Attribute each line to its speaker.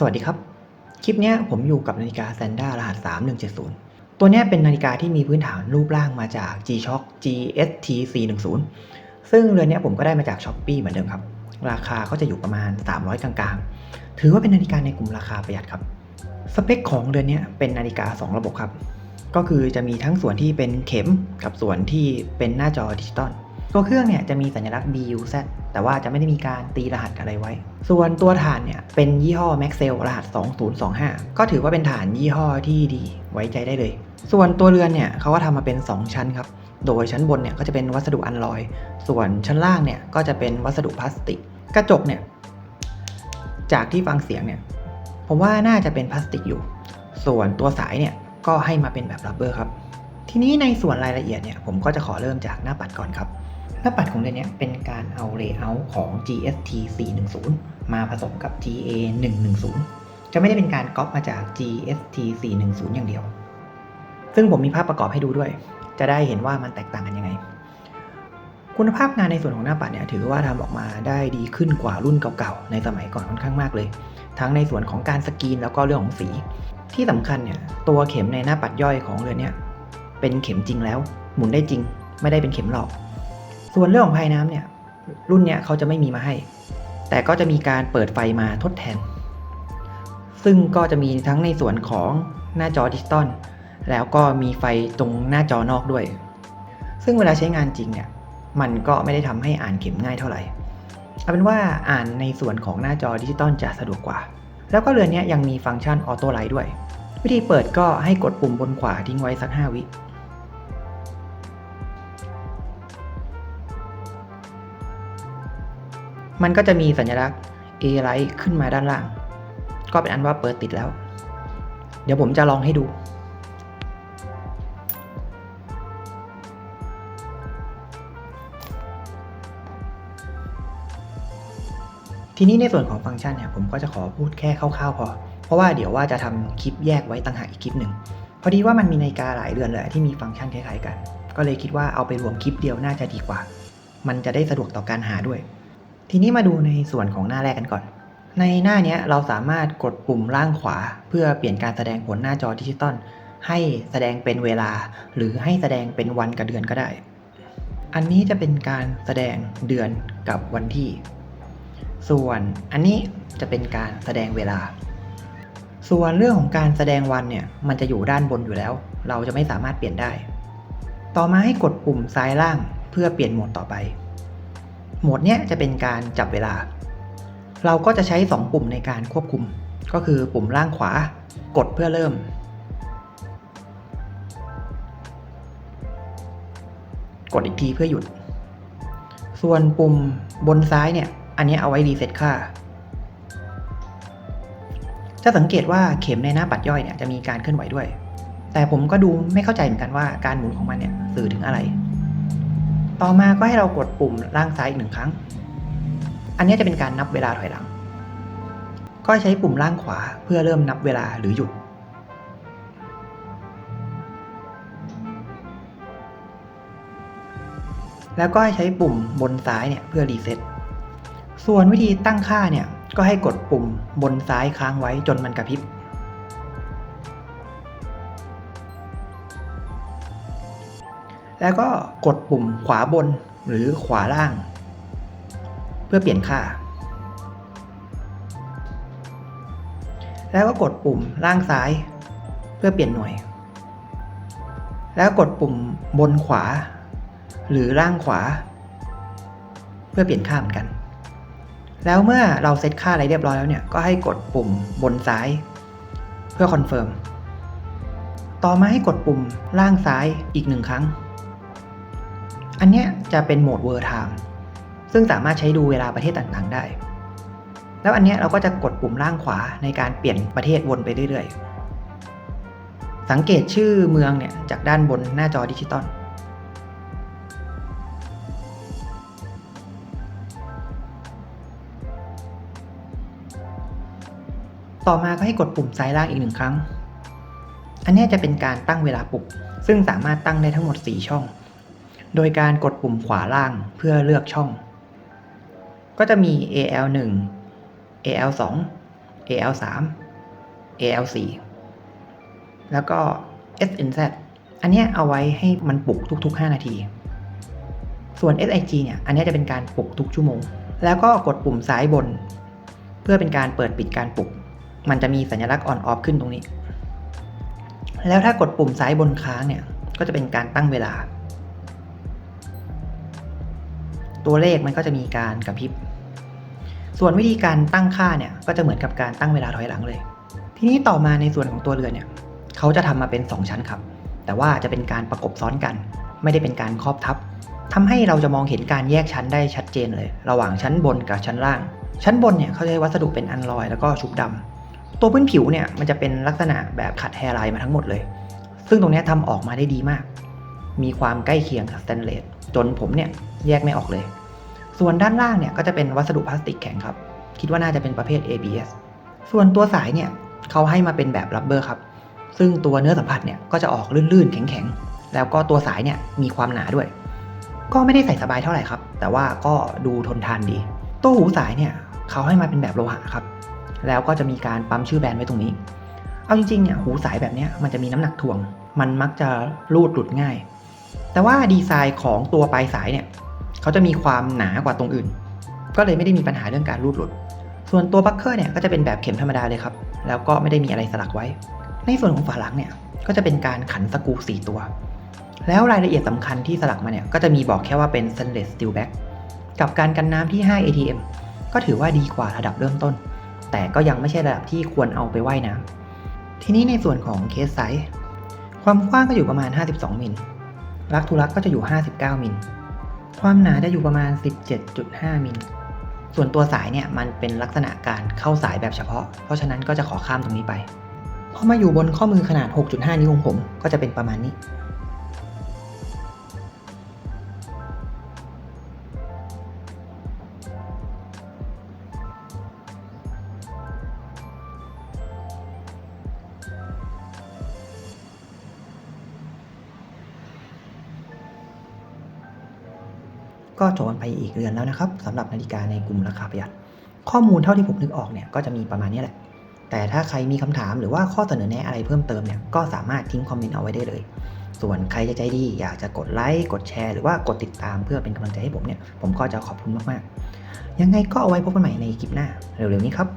Speaker 1: สวัสดีครับ คลิปนี้ผมอยู่กับนาฬิกา Sanda รหัส 3170 ตัวนี้เป็นนาฬิกาที่มีพื้นฐานรูปร่างมาจาก G-Shock GST 410ซึ่งเรือนนี้ผมก็ได้มาจาก s h อ p e e เหมือนเดิมครับ ราคาก็จะอยู่ประมาณ 300 กลางๆ ถือว่าเป็นนาฬิกาในกลุ่มราคาประหยัดครับ สเปคของเรือนนี้เป็นนาฬิกา 2 ระบบครับ ก็คือจะมีทั้งส่วนที่เป็นเข็มกับส่วนที่เป็นหน้าจอดิจิตอล ตัวเครื่องเนี่ยจะมีสัญลักษณ์ BUZ แต่ว่าจะไม่ได้มีการตีรหัสอะไรไว้ ส่วนตัวฐานเนี่ยเป็นยี่ห้อ Maxell รหัส 2025 ก็ถือว่าเป็นฐานยี่ห้อที่ดีไว้ใจได้เลย ส่วนตัวเรือนเนี่ยเขาก็ทำมาเป็น 2 ชั้นครับ โดยชั้นบนเนี่ยก็จะเป็นวัสดุอัลลอย ส่วนชั้นล่างเนี่ยก็จะเป็นวัสดุพลาสติก กระจกเนี่ยจากที่ฟังเสียงเนี่ยผมว่าน่าจะเป็นพลาสติกอยู่ ส่วนตัวสายเนี่ยก็ให้มาเป็นแบบรับเบอร์ครับ ทีนี้ในส่วนรายละเอียดเนี่ยผมก็จะขอเริ่มจากหน้าปัดก่อนครับ หน้าปัดของเรือนนี้เป็นการเอา layout ของ GST 410 มาผสมกับ GA 110 จะไม่ได้เป็นการก๊อปมาจาก GST 410 อย่างเดียว ซึ่งผมมีภาพประกอบให้ดูด้วย จะได้เห็นว่ามันแตกต่างกันยังไง คุณภาพงานในส่วนของหน้าปัดเนี่ยถือว่าทำออกมาได้ดีขึ้นกว่ารุ่นเก่าๆ ในสมัยก่อนค่อนข้างมากเลย ทั้งในส่วนของการสกรีนแล้วก็เรื่องของสี ที่สำคัญเนี่ยตัวเข็มในหน้าปัดย่อยของเรือนเนี่ยเป็นเข็มจริงแล้ว หมุนได้จริง ไม่ได้เป็นเข็มหลอก ส่วนเรื่องของภายน้ำเนี่ยรุ่นเนี้ยเขาจะไม่มีมาให้ แต่ก็จะมีการเปิดไฟมาทดแทน ซึ่งก็จะมีทั้งในส่วนของหน้าจอดิจิตอลแล้วก็มีไฟตรงหน้าจอนอกด้วย ซึ่งเวลาใช้งานจริงเนี่ยมันก็ไม่ได้ทำให้อ่านเข็มง่ายเท่าไหร่เอาเป็นว่าอ่านในส่วนของหน้าจอดิจิตอลจะสะดวกกว่า แล้วก็เรือนนี้ยยังมีฟังก์ชันออโต้ไลท์ด้วย วิธีเปิดก็ให้กดปุ่มบนขวาทิ้งไว้สัก 5 วิ มันก็จะมีสัญลักษณ์ A Light ขึ้นมาด้านล่าง ก็เป็นอันว่าเปิดติดแล้ว เดี๋ยวผมจะลองให้ดู ทีนี้ในส่วนของฟังก์ชันเนี่ยผมก็จะขอพูดแค่คร่าวๆพอ เพราะว่าเดี๋ยวว่าจะทำคลิปแยกไว้ต่างหากอีกคลิปหนึ่ง พอดีว่ามันมีนาฬิกาหลายเรือนเลยที่มีฟังก์ชันคล้ายๆกัน ก็เลยคิดว่าเอาไปรวมคลิปเดียวน่าจะดีกว่า มันจะได้สะดวกต่อการหาด้วย ทีนี้มาดูในส่วนของหน้าแรกกันก่อน ในหน้าเนี้ยเราสามารถกดปุ่มล่างขวา เพื่อเปลี่ยนการแสดงผลหน้าจอดิจิตอลให้แสดงเป็นเวลา หรือให้แสดงเป็นวันกับเดือนก็ได้ อันนี้จะเป็นการแสดงเดือนกับวันที่ ส่วนอันนี้จะเป็นการแสดงเวลา ส่วนเรื่องของการแสดงวันเนี่ยมันจะอยู่ด้านบนอยู่แล้ว เราจะไม่สามารถเปลี่ยนได้ ต่อมาให้กดปุ่มซ้ายล่างเพื่อเปลี่ยนโหมดต่อไป โหมดเนี้ยจะเป็นการจับเวลา เราก็จะใช้ 2 ปุ่มในการควบคุม ก็คือปุ่มล่างขวากดเพื่อเริ่ม กดอีกทีเพื่อหยุด ส่วนปุ่มบนซ้ายเนี่ย อันนี้เอาไว้รีเซ็ตค่า จะสังเกตว่าเข็มในหน้าปัดย่อยเนี่ยจะมีการเคลื่อนไหวด้วย แต่ผมก็ดูไม่เข้าใจเหมือนกันว่าการหมุนของมันเนี่ยสื่อถึงอะไร ต่อมาก็ให้เรากดปุ่มล่างซ้ายอีกหนึ่งครั้ง อันนี้จะเป็นการนับเวลาถอยหลัง ก็ใช้ปุ่มล่างขวาเพื่อเริ่มนับเวลาหรือหยุด แล้วก็ให้ใช้ปุ่มบนซ้ายเนี่ยเพื่อรีเซ็ต ส่วนวิธีตั้งค่าเนี่ยก็ให้กดปุ่มบนซ้ายค้างไว้จนมันกระพริบ แล้วก็กดปุ่มขวาบนหรือขวาล่าง เพื่อเปลี่ยนค่า แล้วก็กดปุ่มล่างซ้าย เพื่อเปลี่ยนหน่วย แล้วกดปุ่มบนขวา หรือล่างขวา เพื่อเปลี่ยนค่าเหมือนกัน แล้วเมื่อเราเซตค่าอะไรเรียบร้อยแล้วเนี่ยก็ให้กดปุ่มบนซ้าย เพื่อคอนเฟิร์มต่อมาให้กดปุ่มล่างซ้ายอีกหนึ่งครั้ง อันเนี้ยจะเป็นโหมด World Time ซึ่งสามารถใช้ดูเวลาประเทศต่างๆได้ แล้วอันเนี้ยเราก็จะกดปุ่มล่างขวาในการเปลี่ยนประเทศวนไปเรื่อยๆ สังเกตชื่อเมืองเนี่ยจากด้านบนหน้าจอดิจิตอลต่อมาก็ให้กดปุ่มซ้ายล่างอีกหนึ่งครั้ง อันนี้จะเป็นการตั้งเวลาปลุก ซึ่งสามารถตั้งได้ทั้งหมด 4 ช่อง โดยการกดปุ่มขวาล่างเพื่อเลือกช่อง ก็จะมี AL1 AL2 AL3 AL4 แล้วก็ SNZ อันนี้เอาไว้ให้มันปลุกทุก ๆ 5 นาที ส่วน SIG เนี่ย อันนี้จะเป็นการปลุกทุกชั่วโมง แล้วก็กดปุ่มซ้ายบน เพื่อเป็นการเปิดปิดการปลุก มันจะมีสัญลักษณ์ on off ขึ้นตรงนี้ แล้วถ้ากดปุ่มซ้ายบนค้างเนี่ย ก็จะเป็นการตั้งเวลา ตัวเลขมันก็จะมีการกระพริบ ส่วนวิธีการตั้งค่าเนี่ยก็จะเหมือนกับการตั้งเวลาถอยหลังเลย ทีนี้ต่อมาในส่วนของตัวเรือนเนี่ยเขาจะทำมาเป็น 2 ชั้นครับ แต่ว่าจะเป็นการประกบซ้อนกัน ไม่ได้เป็นการครอบทับทำให้เราจะมองเห็นการแยกชั้นได้ชัดเจนเลย ระหว่างชั้นบนกับชั้นล่าง ชั้นบนเนี่ยเขาใช้วัสดุเป็นอันลอยแล้วก็ชุบดำตัวพื้นผิวเนี่ยมันจะเป็นลักษณะแบบขัดแฮร์ไลน์มาทั้งหมดเลย ซึ่งตรงนี้ยทำออกมาได้ดีมาก มีความใกล้เคียงกับสแตนเลส จนผมเนี่ยแยกไม่ออกเลย ส่วนด้านล่างเนี่ยก็จะเป็นวัสดุพลาสติกแข็งครับ คิดว่าน่าจะเป็นประเภท ABS ส่วนตัวสายเนี่ยเขาให้มาเป็นแบบรับเบอร์ครับ ซึ่งตัวเนื้อสัมผัสเนี่ยก็จะออกลื่นๆ แข็งๆ แล้วก็ตัวสายเนี่ยมีความหนาด้วย ก็ไม่ได้ใส่สบายเท่าไหร่ครับ แต่ว่าก็ดูทนทานดีตัวหูสายเนี่ยเขาให้มาเป็นแบบโลหะครับ แล้วก็จะมีการปั๊มชื่อแบรนด์ไว้ตรงนี้ เอาจริงๆเนี่ยหูสายแบบนี้มันจะมีน้ำหนักถ่วง มันมักจะรูดหลุดง่าย แต่ว่าดีไซน์ของตัวปลายสายเนี่ยเขาจะมีความหนากว่าตรงอื่น ก็เลยไม่ได้มีปัญหาเรื่องการรูดหลุด ส่วนตัวบัคเคอร์เนี่ยก็จะเป็นแบบเข็มธรรมดาเลยครับ แล้วก็ไม่ได้มีอะไรสลักไว้ ในส่วนของฝาหลังเนี่ยก็จะเป็นการขันสกู4ตัว แล้วรายละเอียดสำคัญที่สลักมาเนี่ยก็จะมีบอกแค่ว่าเป็น stainless steel back กับการกันน้ำที่ 5 ATM ก็ถือว่าดีกว่าระดับเริ่มต้น แต่ก็ยังไม่ใช่ระดับที่ควรเอาไปว่ายน้ำทีนี้ในส่วนของเคสไซส์ความกว้างก็อยู่ประมาณ 52มิล ลักทุลักก็จะอยู่ 59 มิล ความหนาจะอยู่ประมาณ 17.5 มิล ส่วนตัวสายเนี่ยมันเป็นลักษณะการเข้าสายแบบเฉพาะ เพราะฉะนั้นก็จะขอข้ามตรงนี้ไป พอมาอยู่บนข้อมือขนาด 6.5 นิ้วของผมก็จะเป็นประมาณนี้ ก็จบกันไปอีกเรือนแล้วนะครับสำหรับนาฬิกาในกลุ่มราคาประหยัด ข้อมูลเท่าที่ผมนึกออกเนี่ยก็จะมีประมาณนี้แหละ แต่ถ้าใครมีคำถามหรือว่าข้อเสนอแนะอะไรเพิ่มเติมเนี่ยก็สามารถทิ้งคอมเมนต์เอาไว้ได้เลย ส่วนใครจะใจดีอยากจะกดไลค์กดแชร์หรือว่ากดติดตามเพื่อเป็นกำลังใจให้ผมเนี่ยผมก็จะขอบคุณมากๆ ยังไงก็เอาไว้พบกันใหม่ในคลิปหน้าเร็วๆนี้ครับ